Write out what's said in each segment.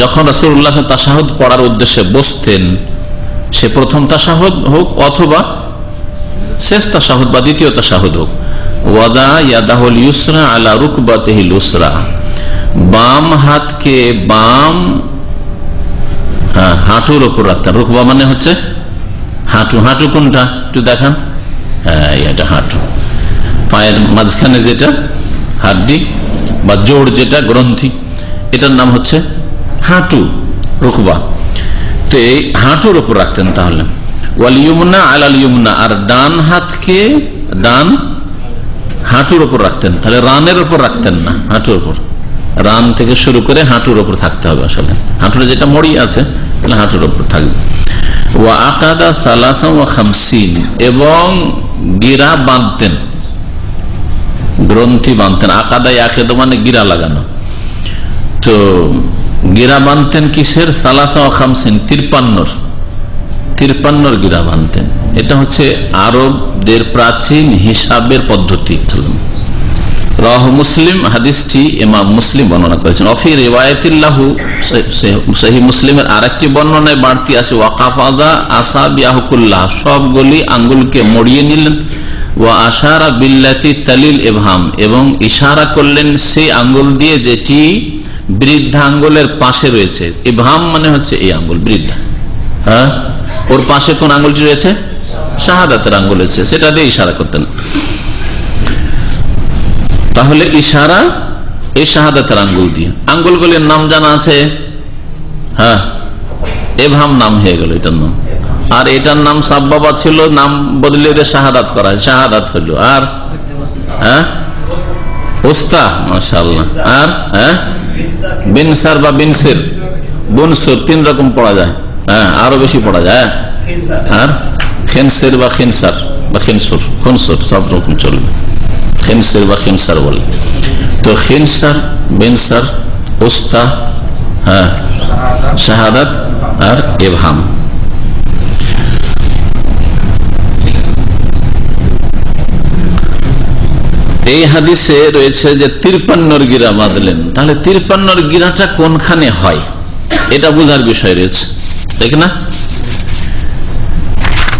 যখন রাসুল্লাহ তাসাহদ পড়ার উদ্দেশ্যে বসতেন সে প্রথম তাসাহদ হোক অথবা শেষ তাসাহদ বা দ্বিতীয় তাসাহদ হোক। ওয়াদা ইয়াদাহুল ইউসরা আলা রুকবাতিহিল উসরা বাম হাতকে বাম হ্যাঁ, হাঁটুর ওপর রাখতেন রুকবা মানে হচ্ছে হাঁটু। হাঁটু কোনটা? একটু দেখান। হ্যাঁ এটা হাঁটু। পায়ের মাঝখানে যেটা হাড্ডি বা জোড় যেটা গ্রন্থি এটার নাম হচ্ছে হাঁটু, রুকবা। তো এই হাঁটুর ওপর রাখতেন তাহলে। ওয়াল ইউমনা আলাল ইউমনা, আর ডান হাতকে, ডান হাঁটুর ওপর রাখতেন। তাহলে রানের ওপর রাখতেন না, হাঁটুর ওপর রান থেকে শুরু করে হাঁটুর ওপর থাকতে হবে আসলে। হাঁটুর যেটা মরি আছে, তাহলে হাঁটুর ওপর থাকবে। ওয়া আকাদা সালাসাম ওয়া খামসিন, এবং গিরা বাঁধতেন। গ্রন্থি বাঁধতেন। আকাদাই আকেদ মানে গিরা লাগানো। তো গিরা বাঁধতেন কিসের? সালাসা খামসিন, তিরপান্নর। তিরপান্নর গিরা বাঁধতেন এটা হচ্ছে আরবদের প্রাচীন হিসাবের পদ্ধতি। রহ মুসলিম, হাদিসটি ইমাম মুসলিম বর্ণনা করেছেন। অফি রেওয়ায়তিল্লাহু সহি মুসলিমের আর একটি বর্ণনায় বাড়তি আছে ওয়াকাফাদা আসা বিয়াহকুল্লাহ সবগুলি আঙ্গুলকে মড়িয়ে নিলেন ও আশারা বিল্লাতি তালিল এভাম এবং ইশারা করলেন সেই আঙ্গুল দিয়ে যেটি বৃদ্ধা আঙ্গুলের পাশে রয়েছে। এভাম মানে হচ্ছে এই আঙ্গুল, বৃদ্ধা। হ্যাঁ? ওর পাশে কোন আঙ্গুলটি রয়েছে? শাহাদাতের আঙ্গুল রয়েছে। সেটা দিয়ে ইশারা করতেন তাহলে ইশারা এই শাহাদাতের আঙ্গুল দিয়ে। আঙ্গুলগুলির নাম জানা আছে? হ্যাঁ? এভাম নাম হয়ে গেল এটার নাম। আর এটার নাম সাব্বাবা ছিল, নাম বদলে দিয়ে শাহাদাত করা হয়। শাহাদাত হইল আর? হ্যাঁ? ওস্তা মাশাল্লাহ আর? হ্যাঁ? বিনসার বা বিনসের বনসুর তিন রকম পড়া যায়। হ্যাঁ আরও বেশি পড়া যায় হ্যাঁ? আর খেনসের বা খেনসার বা খেনসুর খনসুর সব রকম চলবে। খেনসের বা খেনসার বলে। তো খেনসার বেনসার ওস্তা হ্যাঁ শাহাদাত আর এভাম। এই হাদিসে রয়েছে যে তিরপান্নর গিরা বাঁধলেন। তাহলে তিরপান্নর গিরাটা কোনখানে হয়? এটা বোঝার বিষয় রয়েছে। ঠিক না?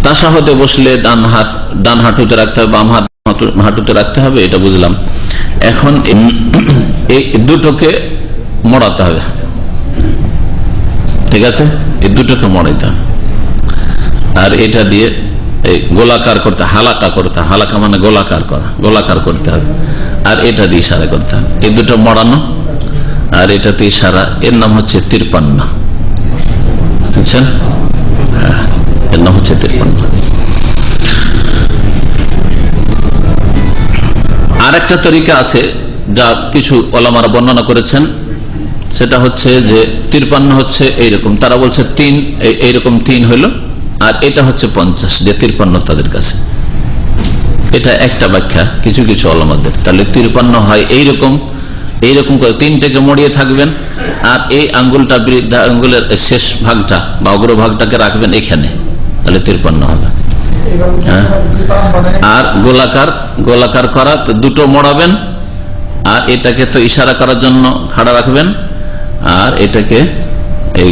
তাসাহতে বসলে ডান হাত, ডান হাঁটুতে রাখতে হবে, বাম হাত হাঁটুতে রাখতে হবে, এটা বুঝলাম। এখন এই- দুটোকে মরাতে হবে। ঠিক আছে? এই দুটোকে মড়াইতে হবে। আর এটা দিয়ে গোলাকার করতে হালাকা করতে হালাকা মানে গোলাকার করা গোলাকার করতে হবে। আর এটা দিয়ে ইশারা করতে হবে। এই দুটো মড়ানো আর এটাতে ইশারা এর নাম হচ্ছে তিরপান্ন। বুঝছেন? হ্যাঁ, এর নাম হচ্ছে তিরপান্ন। আর একটা তরিকা আছে যা কিছু ওলামারা বর্ণনা করেছেন। সেটা হচ্ছে যে তিরপান্ন হচ্ছে এইরকম। তারা বলছে তিন এই- এইরকম তিন হইল। আর এটা হচ্ছে পঞ্চাশ, যে তিরপান্ন তাদের কাছে। এটা একটা ব্যাখ্যা, কিছু কিছু অলমাদের তাহলে তিরপান্ন হয় এইরকম এইরকম করে তিনটাকে মরিয়ে থাকবেন, আর এই আঙ্গুলটা বৃদ্ধা, আঙ্গুলের শেষ ভাগটা বা অগ্রভাগটাকে রাখবেন এখানে, তাহলে তিরপান্ন হবে। হ্যাঁ? আর গোলাকার গোলাকার করা, তো দুটো মোড়াবেন, আর এটাকে তো ইশারা করার জন্য খাড়া রাখবেন, আর এটাকে এই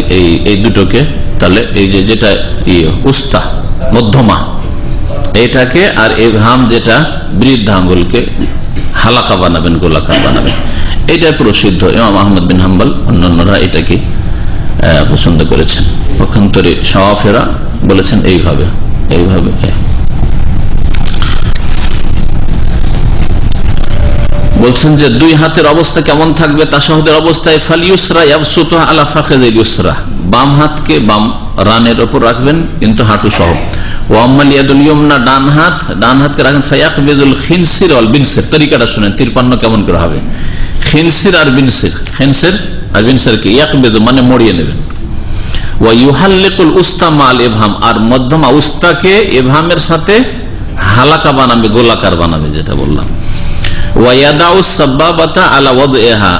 এই দুটোকে তাহলে এই যে যেটা ইয়ে উস্তা, মধ্যমা এটাকে আর এই ঘাম যেটা বৃদ্ধ আঙ্গুলকে হালাকা বানাবেন, গোলাকার বানাবেন। এটা প্রসিদ্ধ। ইমাম আহমদ বিন হাম্বাল, অন্যান্যরা এটাকে পছন্দ করেছেন। পক্ষান্তরে সওয়াফেরা বলেছেন এইভাবে এইভাবে বলছেন যে দুই হাতের অবস্থা কেমন থাকবে? তাসাহুদের অবস্থায় ফালিউসরা আলা ফাখেদের ইউসরা। বাম হাতকে বাম রানের ওপর রাখবেন, কিন্তু হাঁটু সহ। ইয়াদুল ডান হাত, ডান হাতকে রাখেন খিনসির বিনসির। তরিকাটা শুনেন, তিরপান্ন কেমন করে হবে? খিনসির আর বিনসির। খিনসির আর বিনসিরকে ইয়াক বেদু মানে মরিয়ে নেবেন। এভাম, আর এভামের সাথে হালাকা বানাবে, গোলাকার বানাবে, যেটা বললাম।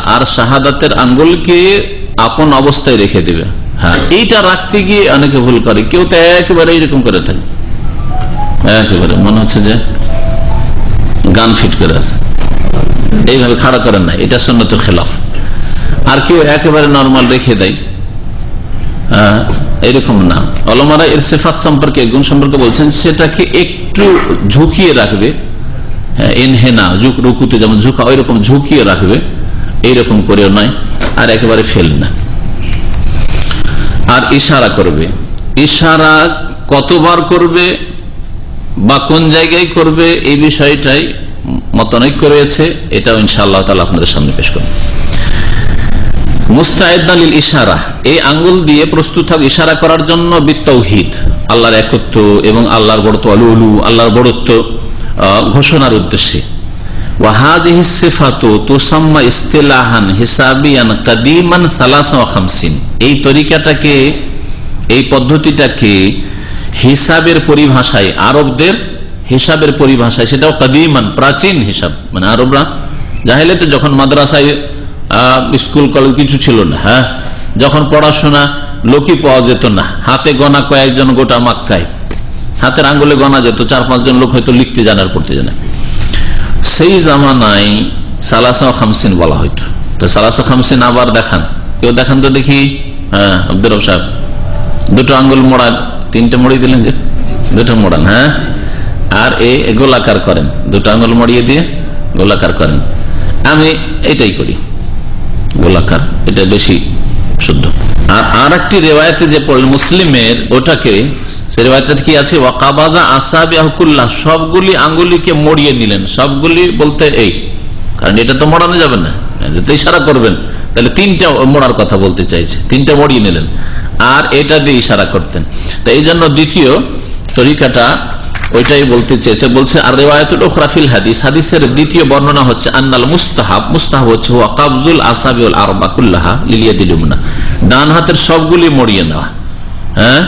আর শাহাদাতের আঙ্গুলকে আপন অবস্থায় রেখে দিবে। হ্যাঁ এইটা রাখতে গিয়ে অনেকে ভুল করে কেউ তো একেবারে এইরকম করে থাকে। একেবারে মনে হচ্ছে যে গান ফিট করে আছে। এইভাবে খাড়া করেন না এটা সন্ন্যতের খেলাফ। আর কেউ একেবারে নর্মাল রেখে দেয় আহ, এরকম না। অলমারা এর সেফাত সম্পর্কে গুণ সম্পর্কে বলছেন সেটাকে একটু ঝুঁকিয়ে রাখবে হ্যাঁ, এনহেনা ঝুঁক রুকুতে যেমন ঝুঁকা ওই রকম ঝুঁকিয়ে রাখবে, এইরকম করেও নয়, আর একেবারে ফেল না। আর ইশারা করবে, ইশারা কতবার করবে বা কোন জায়গায় করবে, এই বিষয়টাই মতানৈক্য রয়েছে, এটাও ইনশাআল্লাহ তালা আপনাদের সামনে পেশ করবে। মুস্তাহিদ ইশারা, এই আঙ্গুল দিয়ে প্রস্তুত থাক ইশারা করার জন্য বিত্তৌহিদ, আল্লাহর একত্ব এবং আল্লাহর বড়ত্ব আলু আল্লাহর বড়ত্ব। ঘোষণার উদ্দেশ্যে। এই তরিকাটাকে, এই পদ্ধতিটাকে হিসাবের পরিভাষায়, আরবদের হিসাবের পরিভাষায়, সেটাও কাদিমান, প্রাচীন হিসাব। মানে আরবরা যখন মাদ্রাসায় স্কুল, কলেজ কিছু ছিল না হ্যাঁ? যখন পড়াশোনা লোকই পাওয়া যেত না। হাতে গোনা কয়েকজন গোটা মাক্কায়। হাতের আঙ্গুলে গনা যেত, চার পাঁচজন লোক হয়তো লিখতে জানে আর পড়তে জানে। সেই জামানায় সালাসা খামসিন বলা হইতো। তো সালাসা খামসিন আবার দেখান। কেউ দেখান তো দেখি। হ্যাঁ আব্দুল সাহেব। দুটো আঙ্গুল মোড়ান। তিনটে মুড়ি দিলেন যে? দুটো মোড়ান হ্যাঁ? আর এ গোলাকার করেন। দুটো আঙ্গুল মড়িয়ে দিয়ে গোলাকার করেন। আমি এটাই করি। গোলাকার, এটা বেশি শুদ্ধ। আর আর একটি রেওয়ায়তে যে পড়ল মুসলিমের, ওটাকে, সে রেওয়ায়তে কি আছে? ওয়াকাবাজা আসাবি আহকুল্লাহ সবগুলি আঙ্গুলিকে মরিয়ে নিলেন। সবগুলি বলতে এই, কারণ এটা তো মরানো যাবে না। এটা তো ইশারা করবেন। তাহলে তিনটা মরার কথা বলতে চাইছে, তিনটা মরিয়ে নিলেন। আর এটা দিয়ে ইশারা করতেন। তো এই জন্য দ্বিতীয় তরিকাটা ওইটাই বলতে চেয়েছে। বলছে, আর রেওয়ায়তুল ওখরাফিল হাদিস, হাদিসের দ্বিতীয় বর্ণনা হচ্ছে, আন্নাল মুস্তাহাব মুস্তাহাব হচ্ছে, হুয়া কাবজুল আসাবিউল আরবাকুল্লাহা লিলিয়া দিলুমনা ডান হাতের সবগুলি মরিয়ে নেওয়া। হ্যাঁ?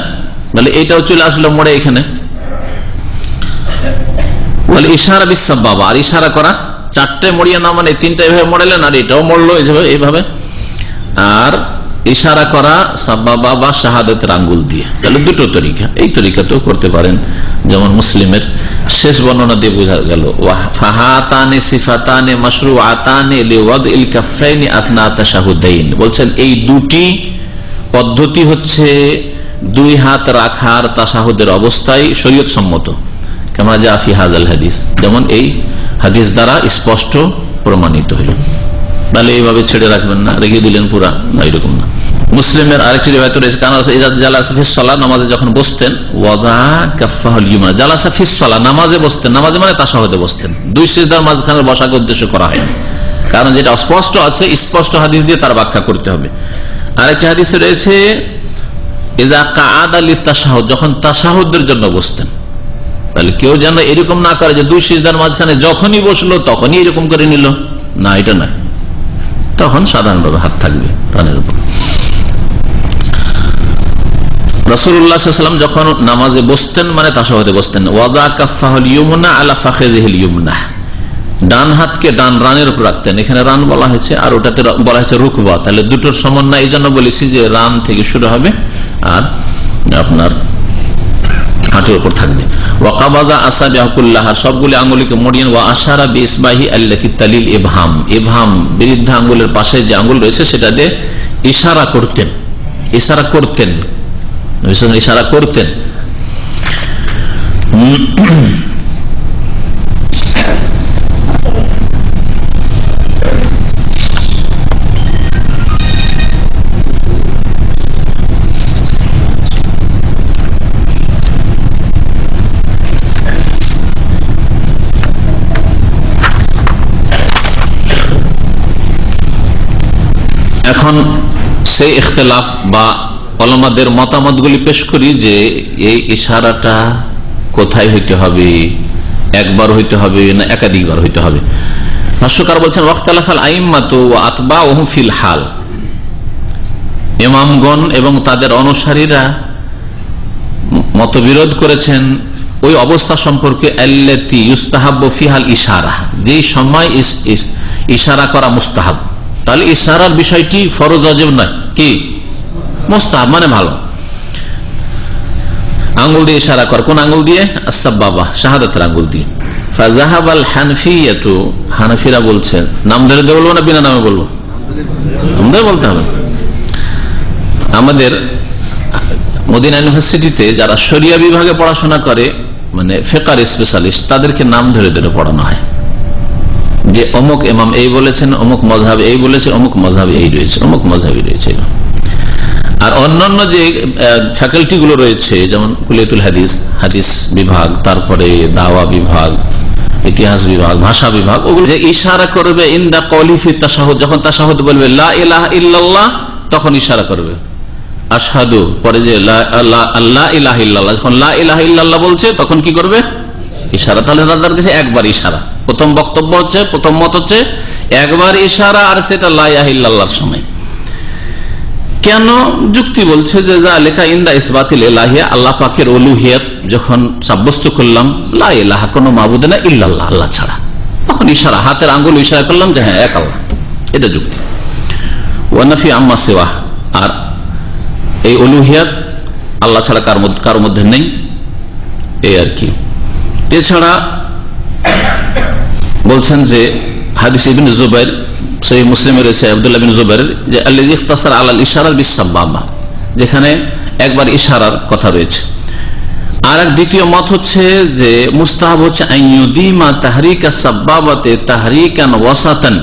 বলে, এইটাও চলে আসলো মরে এখানে। বলে, ইশারা বিশ্বাস বাবা আর ইশারা করা, চারটে মরিয়া না মানে তিনটা এইভাবে মরেলেন, আর এটাও মরলো এইভাবে এইভাবে আর ইশারা করা সাব্বাবা বা শাহাদতের আঙ্গুল দিয়ে। তাহলে দুটো তরিকা। এই তরিকাতেও করতে পারেন। যেমন মুসলিমের শেষ বর্ণনা দিয়ে বোঝা গেল ফাহাতানে সিফাতানে মশরু আতানে লিওয়াদ ইল কাফাইনি আসনাতা শাহুদাইন। বলছেন, এই দুটি পদ্ধতি হচ্ছে দুই হাত রাখার তাসাহুদের অবস্থায় শরীয়ত সম্মত কেমন জাফি হাজাল হাদিস। যেমন এই হাদিস দ্বারা স্পষ্ট প্রমাণিত হইল তাহলে এইভাবে ছেড়ে রাখবেন না, রেখে দিলেন পুরা। না, এরকম না। মুসলিমের আরেকটি রেবায়ত রয়েছে, কারণ নামাজে যখন বসতেন, ওয়াদা কাফাহুল ইউমনা। জালাসাফিসলা নামাজে বসতেন। নামাজে মানে তাসাহদে বসতেন। দুই সিজদার মাঝখানে বসাকে উদ্দেশ্য করা হয়নি কারণ যেটা স্পষ্ট আছে, স্পষ্ট হাদিস দিয়ে তার ব্যাখ্যা করতে হবে। আরেকটি হাদিস রয়েছে যখন তাসাহদের জন্য বসতেন। তাহলে কেউ যেন এরকম না করে যে দুই সিজদার মাঝখানে যখনই বসল, তখনই এরকম করে নিল। না, এটা নয়। তখন সাধারণভাবে হাত থাকবে রানের উপর। রসুল্লাহাম যখন নামাজে বসতেন মানে বসতেন, ওয়াদা আলা ডান হাতকে ডান রানের উপর রাখতেন। এখানে রান বলা হয়েছে আর ওটাতে বলা হয়েছে রুকবা। তাহলে দুটোর সমন্বয় এই জন্য বলেছি যে রান থেকে শুরু হবে আর আপনার হাঁটুর উপর থাকবে। ওয়াকাবাজা আসাবি হকুল্লাহ সবগুলি আঙ্গুলিকে মরিয়েন, ওয়া আশারা বি ইসবাহি তালিল এভাম এভাম বৃদ্ধা আঙ্গুলের পাশে যে আঙ্গুল রয়েছে, সেটা দিয়ে ইশারা করতেন। ইশারা করতেন। ইশারা করতেন। এখন সেই ইখতলাফ বা অলমাদের মতামতগুলি পেশ করি যে এই ইশারাটা কোথায় হইতে হবে? একবার হইতে হবে না একাধিকবার হইতে হবে? ভাষ্যকার বলছেন ওয়াক্তালাফাল আইম্মাত আতবা ওহম ফিল হাল। ইমামগণ এবং তাদের অনুসারীরা মতবিরোধ করেছেন ওই অবস্থা সম্পর্কে, আল্লাতি ফিহাল ইশারা যেই সময় ইশারা করা মুস্তাহাব। তাহলে ইশারার বিষয়টি ফরজ অজেব নয় কি? মোস্তাহাব মানে ভালো। আঙ্গুল দিয়ে ইশারা কর। কোন আঙ্গুল দিয়ে? আসাব বাবা শাহাদাতের আঙ্গুল দিয়ে। যারা শরিয়া বিভাগে পড়াশোনা করে মানে ফেকার স্পেশালিস্ট, তাদেরকে নাম ধরে ধরে পড়ানো হয়। যে অমুক এমাম এই বলেছেন, অমুক মজাব এই বলেছে, অমুক মজাব এই রয়েছে, অমুক মজাবই রয়েছে। আর অন্যান্য যে ফ্যাকাল্টি গুলো রয়েছে, যেমন কুলিয়াতুল হাদিস হাদিস বিভাগ, তারপরে দাওয়া বিভাগ, ইতিহাস বিভাগ, ভাষা বিভাগ, ওগুলো যে ইশারা করবে, ইন্দা কলিফি তাসাহুদ যখন তাসাহুদ বলবে, লা ইলাহা ইল্লাল্লাহ তখন ইশারা করবে। আসাদু পরে যে আল্লাহ ইল্লাল্লাহ, যখন লা ইলাহ ইল্লাল্লাহ বলছে, তখন কি করবে? ইশারা। তাহলে তাদের কাছে একবার ইশারা। প্রথম বক্তব্য হচ্ছে, প্রথম মত হচ্ছে, একবার ইশারা আর সেটা লাহ ইল্লাহর সময়। কেন যুক্তি বলছে যে লেখা ইন্দা ইসবাতিল এলাহিয়া আল্লাহ পাকের অলুহিয়াত যখন সাব্যস্ত করলাম লাহ কোনো মাবুদ না ইল্লাল্লাহ, আল্লাহ ছাড়া। তখন ইশারা, হাতের আঙ্গুল ইশারা করলাম যে হ্যাঁ এক আল্লাহ। এটা যুক্তি। ওয়ানাফি আম্মা সেওয়া। আর এই অলুহিয়াত আল্লাহ ছাড়া কার মধ্যে কার মধ্যে নেই। এই আর কি। এছাড়া বলছেন যে হাদিস ইবিন জুবাইর সেই মুসলিমের রয়েছে আবদুল্লাহ বিন জুবাইর, যে আল্লাহ ইখতাসার আলাল ইশারার বিশ্বাব্বা যেখানে একবার ইশারার কথা রয়েছে। আর এক দ্বিতীয় মত হচ্ছে যে মুস্তাহাব হচ্ছে ওয়াসাতান।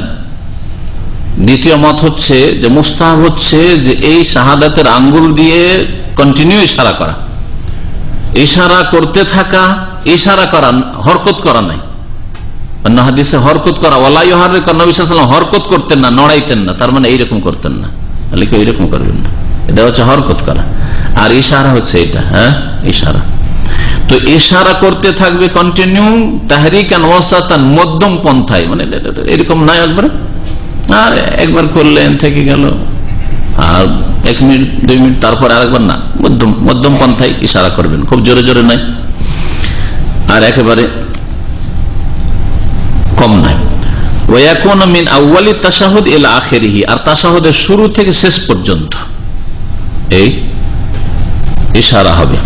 দ্বিতীয় মত হচ্ছে যে মুস্তাহাব হচ্ছে যে এই শাহাদাতের আঙ্গুল দিয়ে কন্টিনিউ ইশারা করা। ইশারা করতে থাকা ইশারা করা, হরকত করা নাই। হাদিসে হরকত করা ওলাই হরকত করতেন না, নড়াইতেন না, তার মানে এইরকম করতেন না। তাহলে কেউ এইরকম করবেন না। এটা হচ্ছে হরকত করা। আর ইশারা হচ্ছে এটা হ্যাঁ? ইশারা। তো ইশারা করতে থাকবে কন্টিনিউ তাহারিক মধ্যম পন্থায়। মানে এরকম নাই একবারে। আর একবার করলেন, থেকে গেল। আর এক মিনিট, দুই মিনিট, তারপর আরেকবার না। মধ্যম মধ্যম পন্থায় ইশারা করবেন। খুব জোরে জোরে নাই আর একেবারে কম নয়। ওয়াকুন মিন আর শুরু থেকে শেষ পর্যন্ত এই ইশারা হবে।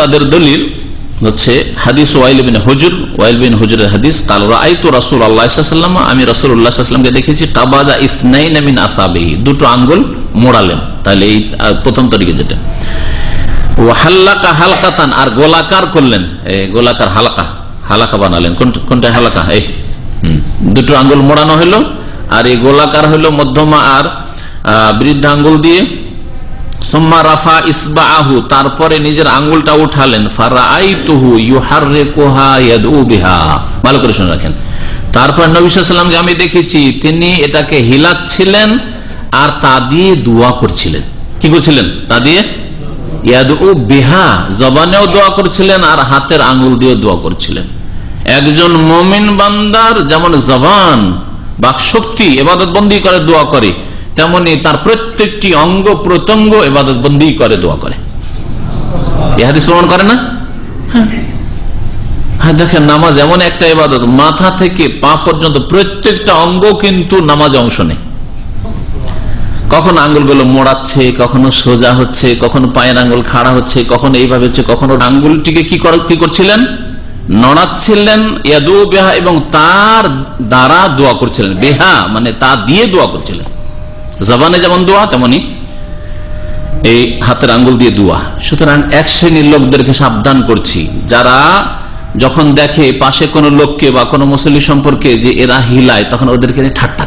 তাদের দলিল হচ্ছে হাদিস ওয়াইল বিন হুজুর, ওয়াইল বিন হুজুরের হাদিস, কাল রাআইতু রাসূল আল্লাহ আমি রাসূলুল্লাহ সাল্লামকে দেখেছি, তাবাদা ইসনাইন আসাবিহি, দুটো আঙ্গুল মোড়ালেন। তাহলে এই প্রথম তরিকে যেটা। হাল্লাকা হালকাতান, আর গোলাকার করলেন। গোলাকার হালকা, হালাকা বানালেন। কোনটা হালাকা? এই দুটো আঙ্গুল মোড়ানো হলো আর এই গোলাকার হলো মধ্যমা আর বৃদ্ধ আঙ্গুল দিয়ে। সোম্মা রাফা ইসবা আহু তারপরে নিজের আঙ্গুলটা উঠালেন। ভালো করে শুনে রাখেন। তারপর নবিসামকে আমি দেখেছি, তিনি এটাকে হিলাচ্ছিলেন, আর তা দিয়ে দোয়া করছিলেন। কি করছিলেন? তা দিয়ে? বিহা জবানেও দোয়া করছিলেন আর হাতের আঙ্গুল দিয়ে দোয়া করছিলেন। একজন মমিন বান্দার যেমন জবান বাকশক্তি এবাদত বন্দি করে দোয়া করে তেমনি তার প্রত্যেকটি অঙ্গ প্রত্যঙ্গ এবাদত বন্দি করে দোয়া করে। প্রমাণ করে না? হ্যাঁ।, হ্যাঁ দেখেন নামাজ এমন একটা এবাদত মাথা থেকে পা পর্যন্ত প্রত্যেকটা অঙ্গ কিন্তু নামাজ অংশ নেই কখন আঙ্গুলগুলো মোড়াচ্ছে, কখনো সোজা হচ্ছে, কখনো পায়ের আঙ্গুল খাড়া হচ্ছে, কখনো এইভাবে হচ্ছে, কখনো আঙ্গুলটিকে কি কি করছিলেন? নড়াচ্ছিলেন, ইয়াদু বেহা এবং তার দ্বারা দোয়া করছিলেন। বেহা মানে তা দিয়ে দোয়া করছিলেন। জবানে যেমন দোয়া, তেমনি এই হাতের আঙ্গুল দিয়ে দোয়া। সুতরাং এক শ্রেণির লোকদেরকে সাবধান করছি। যারা যখন দেখে পাশে কোনো লোককে বা কোনো মুসল্লি সম্পর্কে যে এরা হিলায়, তখন ওদেরকে ঠাট্টা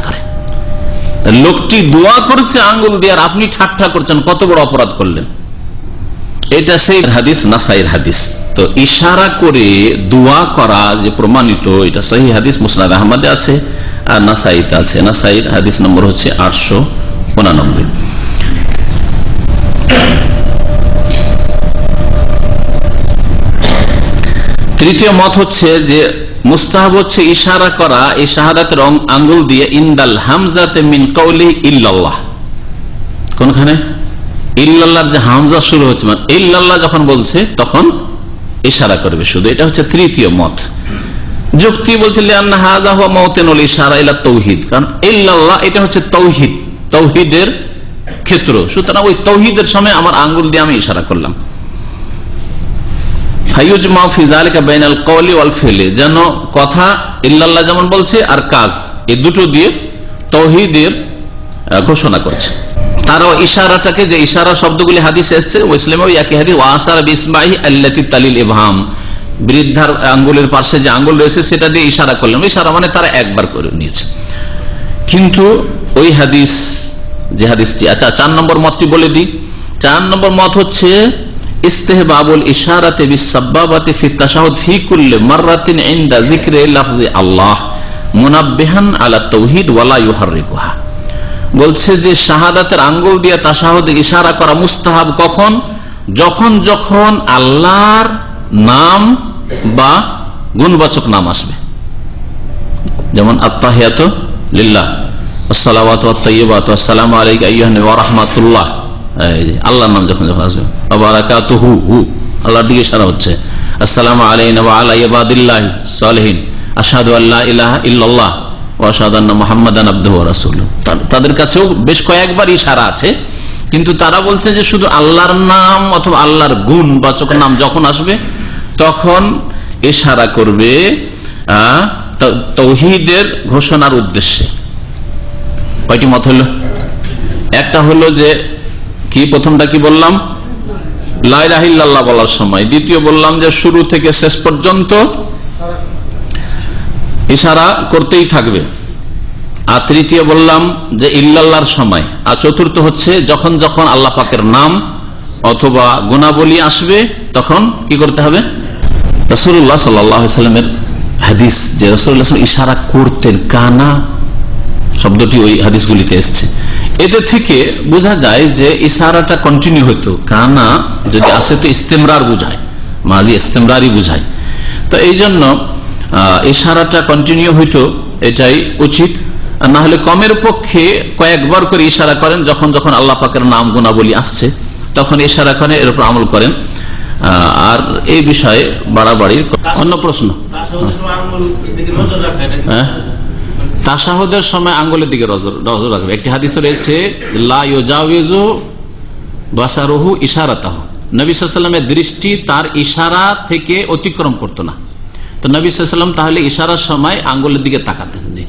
লোকটি দোয়া করছে, আঙ্গুল দিয়ে, আর আপনি ঠাট্টা করছেন, কত বড় অপরাধ করলেন? এটা সেই হাদিস নাসাইর হাদিস? তো ইশারা করে দোয়া করা যে প্রমাণিত, এটা সেই হাদিস, মুসনাদ আহমদে আছে, আর নাসাইতে আছে। নাসাইর হাদিস নম্বর হচ্ছে আটশো উনানব্বই। তৃতীয় মত হচ্ছে যে মুস্তাহাব হচ্ছে ইশারা করা এই শাহাদাতের আঙ্গুল দিয়ে, ইন্দাল হামজাতে মিন কৌলি ইল্লাল্লাহ। কোনখানে? ইল্লাল্লাহর যে হামজা শুরু হচ্ছে মানে ইল্লাল্লাহ যখন বলছে, তখন ইশারা করবে শুধু। এটা হচ্ছে তৃতীয় মত। যুক্তি বলছে তৌহিদ। কারণ ইল্লাল্লাহ, এটা হচ্ছে তৌহিদ। তৌহিদের ক্ষেত্র। সুতরাং ওই তৌহিদের সময় আমার আঙ্গুল দিয়ে আমি ইশারা করলাম। যেন কথা ইল্লাল্লাহ যেমন বলছে আর কাজ, এই দুটো দিয়ে তৌহিদের ঘোষণা করছে। তারাও ইশারাটাকে, যে ইশারা শব্দগুলি হাদিস এসছে ইসলামে ওই একই হাদিস ওয়াসার বিসমাহি আল্লাতি তালিল ইবহাম। বৃদ্ধার আঙ্গুলের পাশে যে আঙ্গুল রয়েছে, সেটা দিয়ে ইশারা করলেন। ইশারা মানে তারা একবার করে নিয়েছে। কিন্তু ওই হাদিস, যে হাদিসটি আচ্ছা চার নম্বর মতটি বলে দিই। চার নম্বর মত হচ্ছে ইস্তেহবাবুল ইশারাতে বিসাব্বাবাতে ফি কুল্লি মাররাতিন ইনদা যিকরি আল্লাহ আলা তাওহীদ ওয়ালা ইউহাররিকুহা বলছে যে শাহাদাতের আঙ্গুল দিয়ে ইশারা করা মুস্তাহাব কখন? যখন যখন আল্লাহর নাম বা গুণবাচক নাম আসবে। যেমন আত্মাহিয়াত লিল্লাহ ওয়া রাহমাতুল্লাহ। আল্লাহর নাম যখন যখন আসবে বারাকাতুহু হু, আল্লাহর দিকে ইশারা হচ্ছে। আসসালামু আলাইনা ওয়া আলা ইবাদিল্লাহি সালিহিন আশহাদু আল্লা ইলাহা ইল্লাল্লাহ ওয়া আশহাদু আন্না মুহাম্মাদান আবদুহু ওয়া রাসূলুহু তা- তাদের কাছেও বেশ আছে, কিন্তু তারা বলছে যে শুধু আল্লাহর নাম অথবা আল্লাহর গুণ বাচক নাম যখন আসবে, তখন ইশারা করবে তৌহিদের ঘোষণার উদ্দেশ্যে। কয়টি মত হলো? একটা হলো যে কি? প্রথমটা কি বললাম? লাইরাহিল্লাহ বলার সময়। দ্বিতীয় বললাম যে শুরু থেকে শেষ পর্যন্ত ইশারা করতেই থাকবে। আর তৃতীয় বললাম যে ইল্লাল্লাহর সময়। আর চতুর্থ হচ্ছে যখন যখন আল্লাহ পাকের নাম অথবা গুণাবলী আসবে, তখন কি করতে হবে? রসুল্লাহ সাল্লামের হাদিস যে রসুল্লাহ ইশারা করতেন, কানা শব্দটি ওই হাদিসগুলিতে এসছে। এদের থেকে বোঝা যায় যে ইশারাটা কন্টিনিউ হতো কানা যদি আসে তো ইস্তেমরার বুঝায় মাঝি ইস্তেমরারই বুঝায়। তো এই জন্য ইশারাটা কন্টিনিউ হইতো এটাই উচিত। আর না হলে কমের পক্ষে কয়েকবার করে ইশারা করেন যখন যখন আল্লাহ পাকের নাম গুণাবলী আসছে তখন ইশারা করেন এর উপর আমল করেন। আহ, আর এই বিষয়ে বাড়াবাড়ির অন্য প্রশ্ন? হ্যাঁ? তাসাহুদের সময় আঙ্গুলের দিকে নজর রাখবে। একটি হাদিস রয়েছে বাসারুহু ইশারাতাহু। নবী দৃষ্টি তার ইশারা থেকে অতিক্রম করতো না। তো নবী সাল্লাম তাহলে ইশারার সময় আঙ্গুলের দিকে তাকাতেন। জি।